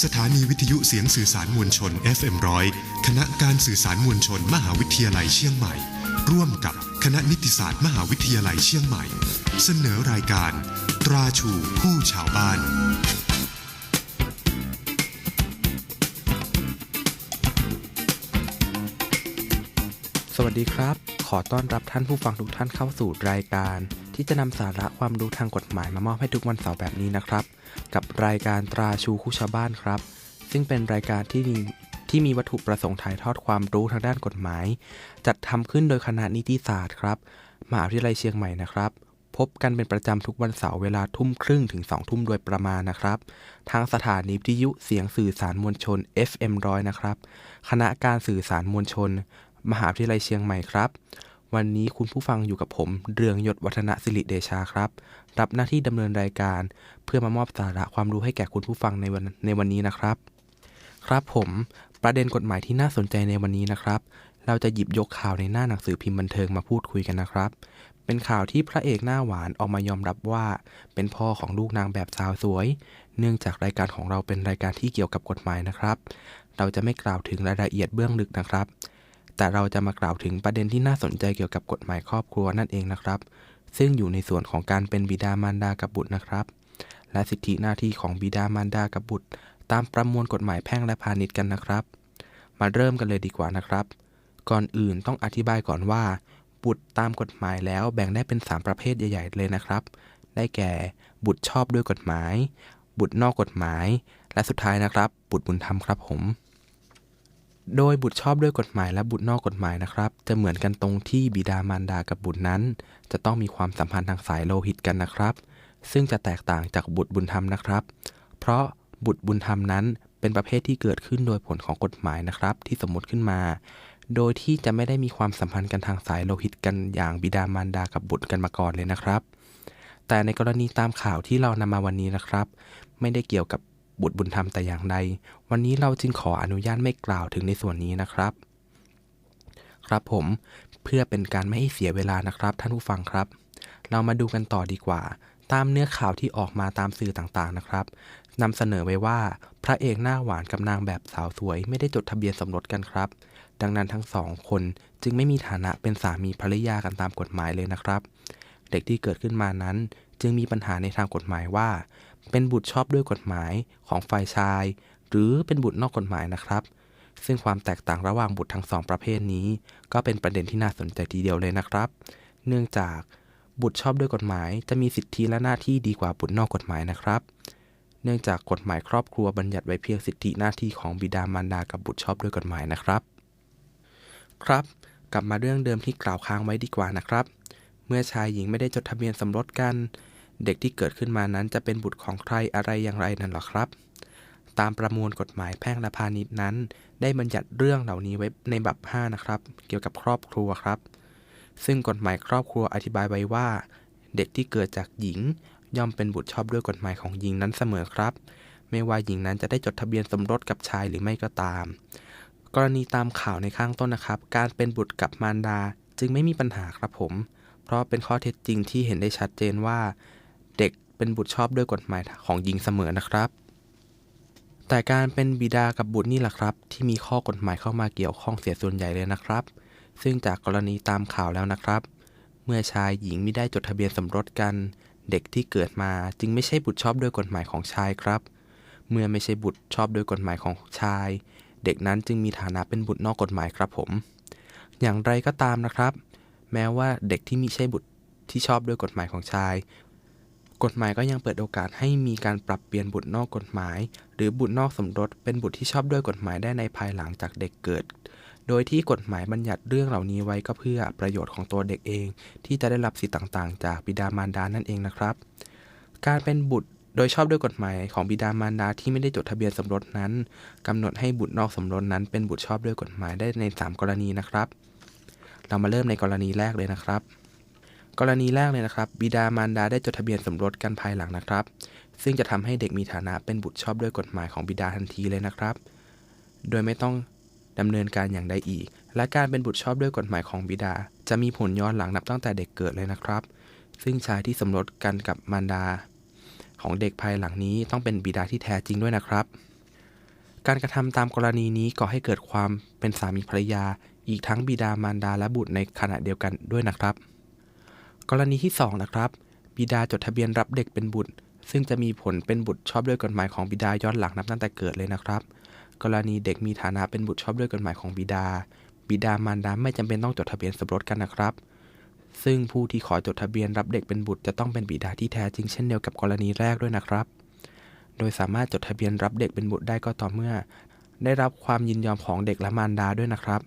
สถานีวิทยุเสียงสื่อสารมวลชน FM ร้อยคณะการสื่อสารมวลชน มหาวิทยาลัยเชียงใหม่ ร่วมกับคณะนิติศาสตร์มหาวิทยาลัยเชียงใหม่ เสนอรายการ ตราชูผู้ชาวบ้าน สวัสดีครับ ขอต้อนรับท่านผู้ฟังทุกท่านเข้าสู่รายการ ที่จะนำสาระความรู้ทางกฎหมายมามอบให้ทุกวันเสาร์แบบนี้นะครับ กับรายการตราชูคู่ชาวบ้านครับ ซึ่งเป็นรายการที่มีที่มีวัตถุประสงค์ถ่ายทอดความรู้ทางด้านกฎหมาย จัดทำขึ้นโดยคณะนิติศาสตร์ครับมหาวิทยาลัยเชียงใหม่นะครับ พบกันเป็นประจำทุกวันเสาร์เวลาทุ่มครึ่งถึง2ทุ่มโดยประมาณนะครับ ทางสถานีวิทยุเสียงสื่อสารมวลชน FM ร้อยนะครับ คณะการสื่อสารมวลชน มหาวิทยาลัยเชียงใหม่ครับ วันนี้คุณผู้ฟังอยู่กับผม เรืองยศวัฒนศิริเดชาครับ รับหน้าที่ดำเนินรายการ เพื่อมามอบสาระความรู้ให้แก่คุณผู้ฟังในวันในวันนี้นะครับ ครับผม ประเด็นกฎหมายที่น่าสนใจในวันนี้นะครับ เราจะหยิบยกข่าวในหน้าหนังสือพิมพ์บันเทิงมาพูดคุยกันนะครับ เป็นข่าวที่พระเอกหน้าหวานออกมายอมรับว่า เป็นพ่อของลูกนางแบบสาวสวย เนื่องจากรายการของเราเป็นรายการที่เกี่ยวกับกฎหมายนะครับ เราจะไม่กล่าวถึงรายละเอียดเบื้องลึกนะครับ แต่เราจะมากล่าวถึงประเด็นที่น่าสนใจเกี่ยวกับกฎหมายครอบครัวนั่นเองนะครับ ซึ่งอยู่ในส่วนของการเป็นบิดามารดากับบุตรนะครับ และสิทธิหน้าที่ของบิดามารดากับบุตร ตามประมวลกฎหมายแพ่งและพาณิชย์กันนะครับ มาเริ่มกันเลยดีกว่านะครับ ก่อนอื่นต้องอธิบายก่อนว่า บุตรตามกฎหมายแล้วแบ่งได้เป็น 3 ประเภทใหญ่ ๆ เลยนะครับ ได้แก่ บุตรชอบด้วยกฎหมาย บุตรนอกกฎหมาย และสุดท้ายนะครับ บุตรบุญธรรมครับผม โดยบุตรชอบด้วยกฎหมายและบุตรนอกกฎหมายนะครับ จะเหมือนกันตรงที่บิดามารดากับบุตรนั้น จะต้องมีความสัมพันธ์ทางสายโลหิตกันนะครับ ซึ่งจะแตกต่างจากบุตรบุญธรรมนะครับ เพราะบุตรบุญธรรมนั้นเป็นประเภทที่เกิดขึ้นโดยผลของกฎหมายนะครับ ที่สมมติขึ้นมา โดยที่จะไม่ได้มีความสัมพันธ์กันทางสายโลหิตกันอย่างบิดามารดากับบุตรกันมาก่อนเลยนะครับ แต่ในกรณีตามข่าวที่เรานำมาวันนี้นะครับ ไม่ได้เกี่ยวกับ บุตรบุญธรรมแต่อย่างใด วันนี้เราจึงขออนุญาตไม่กล่าวถึงในส่วนนี้นะครับ ครับผมเพื่อเป็นการไม่ให้เสียเวลานะครับท่านผู้ฟังครับ เรามาดูกันต่อดีกว่า ตามเนื้อข่าวที่ออกมาตามสื่อต่างๆนะครับนำเสนอไว้ว่าพระเอกหน้าหวานกับนางแบบสาวสวยไม่ได้จดทะเบียนสมรสกันครับ ดังนั้นทั้งสองคนจึงไม่มีฐานะเป็นสามีภรรยากันตามกฎหมายเลยนะครับ เด็กที่เกิดขึ้นมานั้นจึงมีปัญหาในทางกฎหมายว่า เป็นบุตรชอบด้วยกฎหมายของฝ่ายชาย หรือเป็นบุตรนอกกฎหมายนะครับ ซึ่งความแตกต่างระหว่างบุตรทั้งสองประเภทนี้ ก็เป็นประเด็นที่น่าสนใจทีเดียวเลยนะครับ เนื่องจากบุตรชอบด้วยกฎหมาย จะมีสิทธิและหน้าที่ดีกว่าบุตรนอกกฎหมายนะครับ เนื่องจากกฎหมายครอบครัวบัญญัติไว้เพียงสิทธิหน้าที่ของบิดามารดากับบุตรชอบด้วยกฎหมายนะครับ ครับ กลับมาเรื่องเดิมที่กล่าวค้างไว้ดีกว่านะครับ เมื่อชายหญิงไม่ได้จดทะเบียนสมรสกัน เด็กที่เกิดขึ้นมานั้นจะเป็นบุตรของใครอะไรอย่างไรนั่นหรอครับ ตามประมวลกฎหมายแพ่งและพาณิชย์นั้น ได้บัญญัติเรื่องเหล่านี้ไว้ในบัพ5นะครับ เกี่ยวกับครอบครัวครับ ซึ่งกฎหมายครอบครัวอธิบายไว้ว่า เด็กที่เกิดจากหญิง ย่อมเป็นบุตรชอบด้วยกฎหมายของหญิงนั้นเสมอครับ ไม่ว่าหญิงนั้นจะได้จดทะเบียนสมรสกับชายหรือไม่ก็ตาม กรณีตามข่าวในข้างต้นนะครับ การเป็นบุตรกับมารดาจึงไม่มีปัญหาครับผม เพราะเป็นข้อเท็จจริงที่เห็นได้ชัดเจนว่า เด็กเป็นบุตรชอบด้วยกฎหมายของหญิงเสมอนะครับ แต่การเป็นบิดากับบุตรนี่แหละครับ ที่มีข้อกฎหมายเข้ามาเกี่ยวข้องเสียส่วนใหญ่เลยนะครับ ซึ่งจากกรณีตามข่าวแล้วนะครับ เมื่อชายหญิงไม่ได้จดทะเบียนสมรสกัน เด็กที่เกิดมาจึงไม่ใช่บุตรชอบด้วยกฎหมายของชายครับ เมื่อไม่ใช่บุตรชอบด้วยกฎหมายของชาย เด็กนั้นจึงมีฐานะเป็นบุตรนอกกฎหมายครับผม อย่างไรก็ตามนะครับ แม้ว่าเด็กที่มิใช่บุตรที่ชอบด้วยกฎหมายของชาย กฎหมายก็ยังเปิดโอกาสให้มีการปรับเปลี่ยนบุตรนอกกฎหมาย หรือบุตรนอกสมรสเป็นบุตรที่ชอบด้วยกฎหมายได้ในภายหลังจากเด็กเกิด โดยที่กฎหมายบัญญัติเรื่องเหล่านี้ไว้ก็เพื่อประโยชน์ของตัวเด็กเอง ที่จะได้รับสิทธิต่างๆ จากบิดามารดานั่นเองนะครับ การเป็นบุตรโดยชอบด้วยกฎหมายของบิดามารดาที่ไม่ได้จดทะเบียนสมรสนั้นกำหนดให้บุตรนอกสมรสนั้น เป็นบุตรชอบด้วยกฎหมายได้ใน 3 กรณีนะครับ เรามาเริ่มในกรณีแรกเลยนะครับ กรณีแรกเลยนะครับ บิดามารดาได้จดทะเบียนสมรสกันภายหลังนะครับ ซึ่งจะทำให้เด็กมีฐานะเป็นบุตรชอบด้วยกฎหมายของบิดาทันทีเลยนะครับ โดยไม่ต้องดำเนินการอย่างใดอีก และการเป็นบุตรชอบด้วยกฎหมายของบิดา จะมีผลย้อนหลังนับตั้งแต่เด็กเกิดเลยนะครับ ซึ่งชายที่สมรสกันกับมารดา ของเด็กภายหลังนี้ต้องเป็นบิดาที่แท้จริงด้วยนะครับ การกระทำตามกรณีนี้ก่อให้เกิดความเป็นสามีภรรยา อีกทั้งบิดามารดาและบุตรในขณะเดียวกันด้วยนะครับ กรณีที่ 2 นะครับ บิดาจดทะเบียนรับเด็กเป็นบุตร ซึ่งจะมีผลเป็นบุตรชอบด้วยกฎหมายของบิดาย้อนหลังนับตั้งแต่เกิดเลยนะครับ กรณีเด็กมีฐานะเป็นบุตรชอบด้วยกฎหมายของบิดา บิดามารดาไม่จำเป็นต้องจดทะเบียนสมรสกันนะครับ ซึ่งผู้ที่ขอจดทะเบียนรับเด็กเป็นบุตรจะต้องเป็นบิดาที่แท้จริงเช่นเดียวกับกรณีแรกด้วยนะครับ โดยสามารถจดทะเบียนรับเด็กเป็นบุตรได้ก็ต่อเมื่อ ได้รับความยินยอมของเด็กและมารดาด้วยนะครับ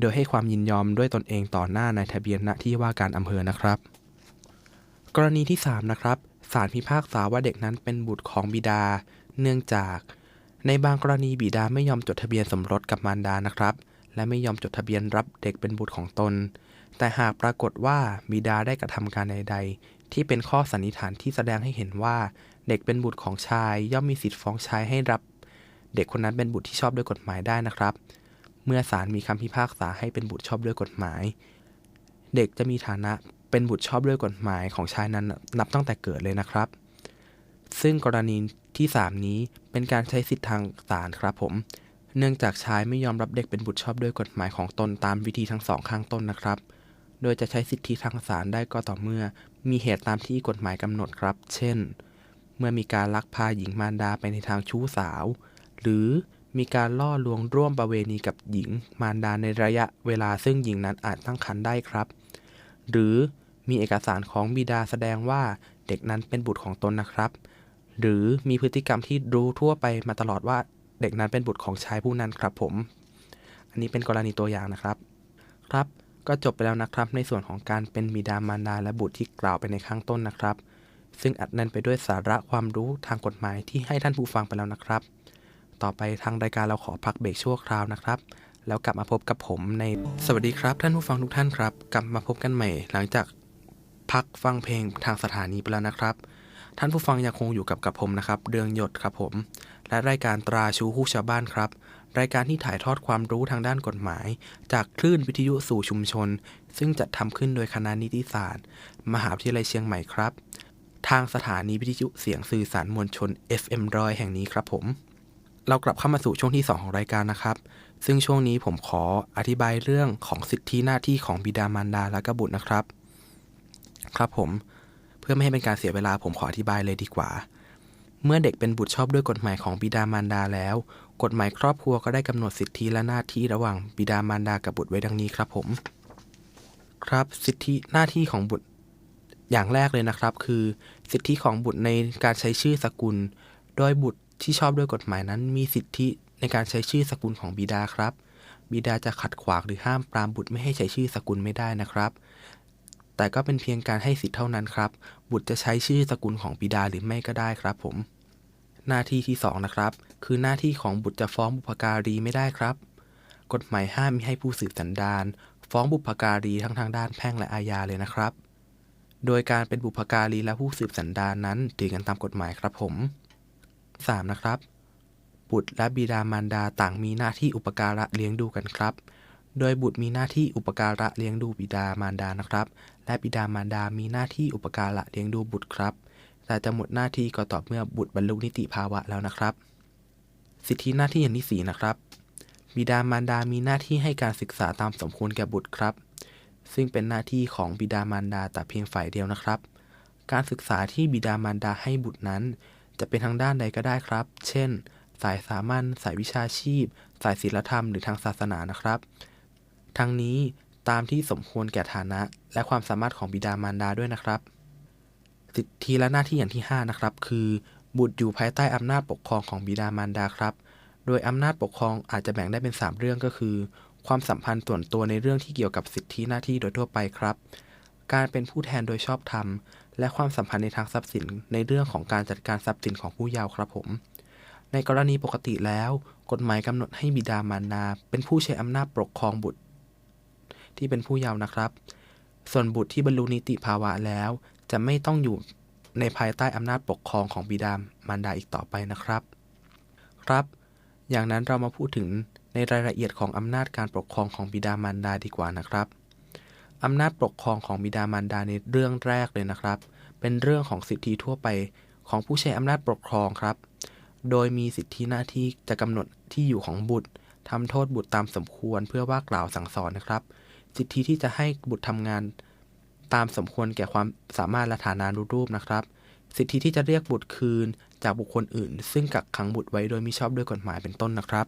โดยให้ความยินยอมด้วยตนเองต่อหน้าในทะเบียนณที่ว่าการอำเภอนะครับ กรณีที่ 3 นะครับศาลพิพากษาว่าเด็กนั้นเป็นบุตรของบิดา เนื่องจาก ในบางกรณีบิดาไม่ยอมจดทะเบียนสมรสกับมารดานะครับ และไม่ยอมจดทะเบียนรับเด็กเป็นบุตรของตน แต่หากปรากฏว่าบิดาได้กระทำการใด ๆ ที่เป็นข้อสันนิษฐานที่แสดงให้เห็นว่า เด็กเป็นบุตรของชาย ย่อมมีสิทธิ์ฟ้องชายให้รับ เด็กคนนั้นเป็นบุตรที่ชอบด้วยกฎหมายได้นะครับ เมื่อศาลมีคำพิพากษาให้เป็นบุตรชอบด้วยกฎหมาย เด็กจะมีฐานะ เป็นบุตรชอบด้วยกฎหมายของชายนั้นนับตั้งแต่เกิดเลยนะครับ ซึ่งกรณีที่ 3 นี้เป็นการใช้สิทธิทางศาลครับผม เนื่องจากชายไม่ยอมรับเด็กเป็นบุตรชอบด้วยกฎหมายของตนตามวิธีทั้งสองข้างต้นนะครับ โดยจะใช้สิทธิทางศาลได้ก็ต่อเมื่อ มีเหตุตามที่กฎหมายกำหนดครับ เช่น เมื่อมีการลักพาหญิงมารดาไปในทางชู้สาว หรือมีการล่อลวงร่วมประเวณีกับหญิงมารดาในระยะเวลาซึ่งหญิงนั้นอาจตั้งครรภ์ได้ครับ หรือมีเอกสารของบิดาแสดงว่าเด็กนั้นเป็นบุตรของตนนะครับ หรือมีพฤติกรรมที่รู้ทั่วไปมาตลอดว่าเด็กนั้นเป็นบุตรของชายผู้นั้นครับผม อันนี้เป็นกรณีตัวอย่างนะครับ ครับ ก็จบไปแล้วนะครับ ในส่วนของการเป็นบิดามารดาและบุตรที่กล่าวไปในข้างต้นนะครับ ซึ่งอัดแน่นไปด้วยสาระความรู้ทางกฎหมายที่ให้ท่านผู้ฟังไปแล้วนะครับ ต่อไปทางรายการเราขอพักเบรกชั่วคราวนะครับ แล้วกลับมาพบกับผมในสวัสดีครับ ท่านผู้ฟังทุกท่านครับ กลับมาพบกันใหม่ หลังจากพักฟังเพลงทางสถานีไปแล้วนะครับ ท่านผู้ฟังยังคงอยู่กับกับผมนะครับ เดืองหยดครับผม และรายการตราชูคู่ชาวบ้านครับ รายการที่ถ่ายทอดความรู้ทางด้านกฎหมาย จากคลื่นวิทยุสู่ชุมชน ซึ่งจัดทำขึ้นโดยคณะนิติศาสตร์ มหาวิทยาลัยเชียงใหม่ครับ ทางสถานีวิทยุเสียงสื่อสารมวลชน FM ร้อยแห่งนี้ครับผม เรากลับเข้ามาสู่ช่วงที่ 2 ของรายการนะครับ ซึ่งช่วงนี้ผมขออธิบายเรื่องของสิทธิหน้าที่ของบิดามารดาและกบุตรนะครับ ครับผม เพื่อไม่ให้เป็นการเสียเวลาผมขออธิบายเลยดีกว่า เมื่อเด็กเป็นบุตรชอบด้วยกฎหมายของบิดามารดาแล้ว กฎหมายครอบครัวก็ได้กำหนดสิทธิและหน้าที่ระหว่างบิดามารดากับบุตรไว้ดังนี้ครับผม ครับ สิทธิหน้าที่ของบุตรอย่างแรกเลยนะครับ คือสิทธิของบุตรในการใช้ชื่อสกุล โดยบุตรที่ชอบด้วยกฎหมายนั้น มีสิทธิ ในการใช้ชื่อสกุลของบิดาครับ บิดาจะขัดขวางหรือห้ามปรามบุตรไม่ให้ใช้ชื่อสกุลไม่ได้นะครับ แต่ก็เป็นเพียงการให้สิทธิเท่านั้นครับ บุตรจะใช้ชื่อสกุลของบิดาหรือไม่ก็ได้ครับ ผม หน้าที่ที่สองนะครับ คือหน้าที่ของบุตรจะฟ้องบุพการีไม่ได้ครับ กฎหมายห้ามมิให้ผู้สืบสันดานฟ้องบุพการีทั้งทางด้านแพ่งและอาญาเลยนะครับ โดยการเป็นบุพการีและผู้สืบสันดานนั้นถือกันตามกฎหมายครับผม 3. นะครับ บุตรและบิดามารดาต่างมีหน้าที่อุปการะเลี้ยงดูกันครับ โดยบุตรมีหน้าที่อุปการะเลี้ยงดูบิดามารดานะครับ และบิดามารดามีหน้าที่อุปการะเลี้ยงดูบุตรครับ แต่จะหมดหน้าที่ก็ต่อเมื่อบุตรบรรลุนิติภาวะแล้วนะครับ สิทธิหน้าที่อย่างที่4นะครับ บิดามารดามีหน้าที่ให้การศึกษาตามสมควรแก่บุตรครับ ซึ่งเป็นหน้าที่ของบิดามารดาแต่เพียงฝ่ายเดียวนะครับ การศึกษาที่บิดามารดาให้บุตรนั้น จะเป็นทางด้านใดก็ได้ครับ เช่น สายสามัญสายวิชาชีพ สายศิลธรรมหรือทางศาสนานะครับ ทั้งนี้ตามที่สมควรแก่ฐานะ และความสามารถของบิดามารดาด้วยนะครับ สิทธิและหน้าที่อย่างที่ 5 นะครับ คือ บุตรอยู่ภายใต้อำนาจปกครองของบิดามารดาครับ โดยอำนาจปกครองอาจจะแบ่งได้เป็น 3 เรื่องก็คือ ความสัมพันธ์ส่วนตัวในเรื่องที่เกี่ยวกับสิทธิหน้าที่โดยทั่วไปครับ การเป็นผู้แทนโดยชอบธรรมและความสัมพันธ์ในทางทรัพย์สินในเรื่องของการจัดการทรัพย์สินของผู้เยาว์ครับผม ในกรณีปกติแล้ว กฎหมายกำหนดให้บิดามารดาเป็นผู้ใช้อำนาจปกครองบุตร ที่เป็นผู้เยาว์นะครับ ส่วนบุตรที่บรรลุนิติภาวะแล้ว จะไม่ต้องอยู่ในภายใต้อำนาจปกครองของบิดามารดาอีกต่อไปนะครับ ครับ อย่างนั้นเรามาพูดถึงในรายละเอียดของอำนาจการปกครองของบิดามารดาดีกว่านะครับอำนาจปกครองของบิดามารดาในเรื่องแรกเลยนะครับ เป็นเรื่องของสิทธิทั่วไปของผู้ใช้อำนาจปกครองครับ โดยมีสิทธิหน้าที่จะกำหนดที่อยู่ของบุตรทำโทษบุตรตามสมควรเพื่อว่ากล่าวสั่งสอนนะครับ สิทธิที่จะให้บุตรทำงานตามสมควรแก่ความสามารถและฐานานุรูปนะครับ สิทธิที่จะเรียกบุตรคืนจากบุคคลอื่น ซึ่งกักขังบุตรไว้โดยมิชอบด้วยกฎหมายเป็นต้นนะครับ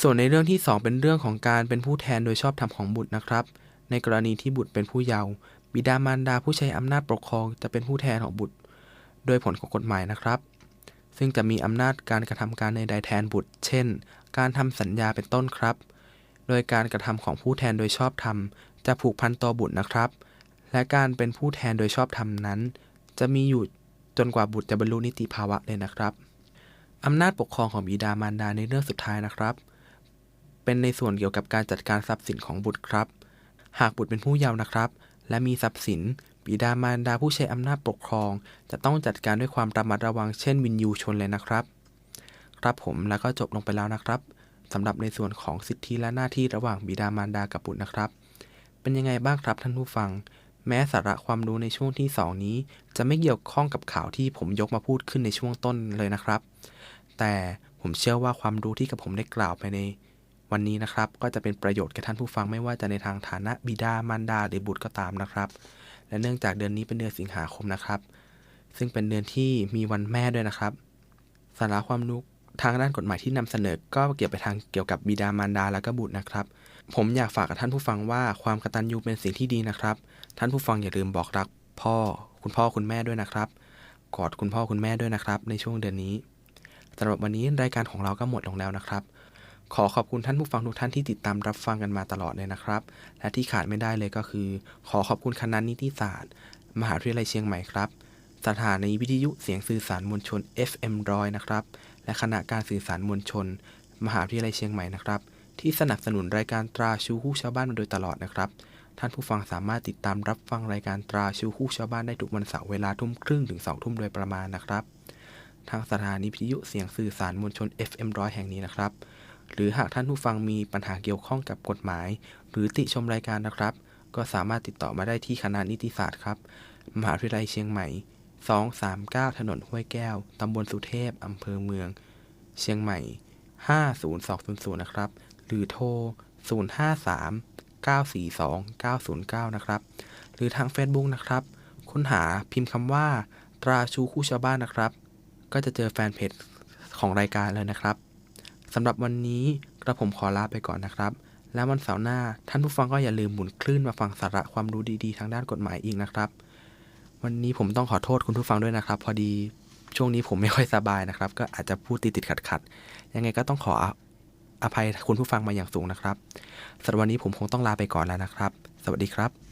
ส่วนในเรื่องที่ 2 เป็นเรื่องของการเป็นผู้แทนโดยชอบธรรมของบุตรนะครับ ในกรณีที่บุตรเป็นผู้เยาว์บิดามารดาผู้ใช้อำนาจปกครองจะเป็นผู้แทนของบุตร โดยผลของกฎหมายนะครับ ซึ่งจะมีอำนาจการกระทำการในใดแทนบุตร เช่น การทำสัญญาเป็นต้นครับ โดยการกระทำของผู้แทนโดยชอบธรรม จะผูกพันต่อบุตรนะครับ และการเป็นผู้แทนโดยชอบธรรมนั้น จะมีอยู่จนกว่าบุตรจะบรรลุนิติภาวะเลยนะครับอำนาจปกครองของบิดามารดาในเรื่องสุดท้ายนะครับ เป็นในส่วนเกี่ยวกับการจัดการทรัพย์สินของบุตรครับ หากบุตรเป็นผู้เยาว์นะครับ และมีทรัพย์สิน บิดามารดาผู้ใช้อำนาจปกครอง จะต้องจัดการด้วยความระมัดระวังเช่นวินยูชนเลยนะครับ ครับผมแล้วก็จบลงไปแล้วนะครับสำหรับในส่วนของสิทธิและหน้าที่ระหว่างบิดามารดากับบุตรนะครับ เป็นยังไงบ้างครับท่านผู้ฟัง แม้สาระความรู้ในช่วงที่ 2 นี้ จะไม่เกี่ยวข้องกับข่าวที่ผมยกมาพูดขึ้นในช่วงต้นเลยนะครับ แต่ผมเชื่อว่าความรู้ที่กับผมได้กล่าวไปในวันนี้นะครับ ก็จะเป็นประโยชน์แก่ท่านผู้ฟังไม่ว่าจะในทางฐานะบิดามารดาหรือบุตรก็ตามนะครับ และเนื่องจากเดือนนี้เป็นเดือนสิงหาคมนะครับ ซึ่งเป็นเดือนที่มีวันแม่ด้วยนะครับ สาระความรู้ทางด้านกฎหมายที่นำเสนอก็เกี่ยวไปทางเกี่ยวกับบิดามารดาและก็บุตรนะครับ ผมอยากฝากกับท่านผู้ฟังว่าความกตัญญูเป็นสิ่งที่ดีนะครับ ท่านผู้ฟังอย่าลืมบอกรักพ่อ คุณพ่อคุณแม่ด้วยนะครับ กอดคุณพ่อคุณแม่ด้วยนะครับ ในช่วงเดือนนี้สำหรับวันนี้รายการของเราก็หมดลงแล้วนะครับ ขอขอบคุณท่านผู้ฟังทุกท่านที่ติดตามรับฟังกันมาตลอดเลยนะครับ และที่ขาดไม่ได้เลยก็คือ ขอขอบคุณคณะนิติศาสตร์ มหาวิทยาลัยเชียงใหม่ครับ สถานีวิทยุเสียงสื่อสารมวลชน FM ร้อยนะครับ และคณะการสื่อสารมวลชน มหาวิทยาลัยเชียงใหม่นะครับ ที่สนับสนุนรายการตราชูคู่ชาวบ้านมาโดยตลอดนะครับ ท่านผู้ฟังสามารถติดตามรับฟังรายการตราชูคู่ชาวบ้านได้ทุกวันเสาร์เวลาทุ่มครึ่งถึงสองทุ่มโดยประมาณนะครับ ทางสถานีวิทยุเสียงสื่อสารมวลชน FM ร้อยแห่งนี้นะครับ หรือหากท่านผู้ฟังมีปัญหาเกี่ยวข้องกับกฎหมาย หรือติชมรายการนะครับ ก็สามารถติดต่อมาได้ที่คณะนิติศาสตร์ครับ มหาวิทยาลัยเชียงใหม่ 239 ถนนห้วยแก้ว ตำบลสุเทพ อำเภอเมือง เชียงใหม่ 50200 นะครับ หรือโทร 053 942 909 นะครับ หรือทาง Facebook นะครับ ค้นหาพิมพ์คำว่า ตราชูคู่ชาวบ้านนะครับ ก็จะเจอแฟนเพจของรายการเลยนะครับ สำหรับวันนี้กระผมขอลาไปก่อนนะครับ แล้ววันเสาร์หน้าท่านผู้ฟังก็อย่าลืมหมุนคลื่นมาฟังสาระความรู้ดีๆ ทางด้านกฎหมายอีกนะครับ วันนี้ผมต้องขอโทษคุณผู้ฟังด้วยนะครับ พอดีช่วงนี้ผมไม่ค่อยสบายนะครับ ก็อาจจะพูดติดติดขัดขัดยังไงก็ต้องขออภัยคุณผู้ฟังมาอย่างสูงนะครับสำหรับวันนี้ผมคงต้องลาไปก่อนแล้วนะครับ สวัสดีครับ